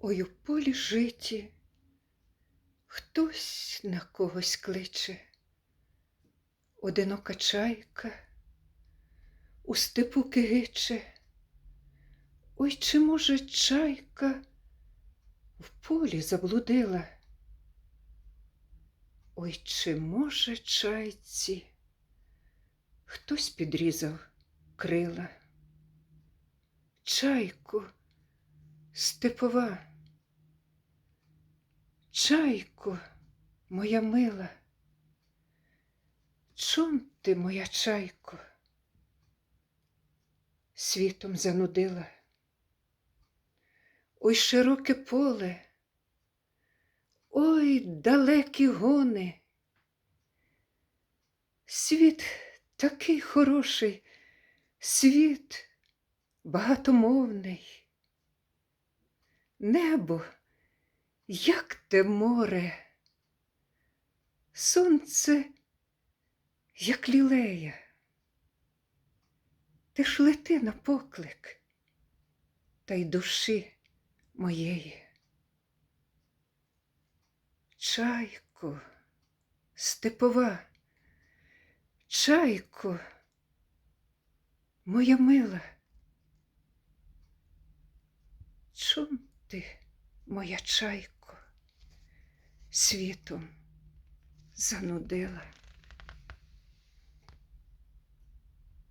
Ой у полі житі, хтось на когось кличе, одинока чайка у степу кигиче. Ой, чи, може, чайка в полі заблудила? Ой, чи, може, чайці хтось підрізав крила? Чайку степова, чайку, моя мила, чом ти, моя чайко, світом занудила? Ой, широке поле, ой, далекі гони. Світ такий хороший, світ багатомовний. Небо, як те море, сонце, як лілея. Ти ж лети на поклик, та й душі моєї. Чайко, степова, чайко, моя мила. Чом ти, моя чайко, світом занудила?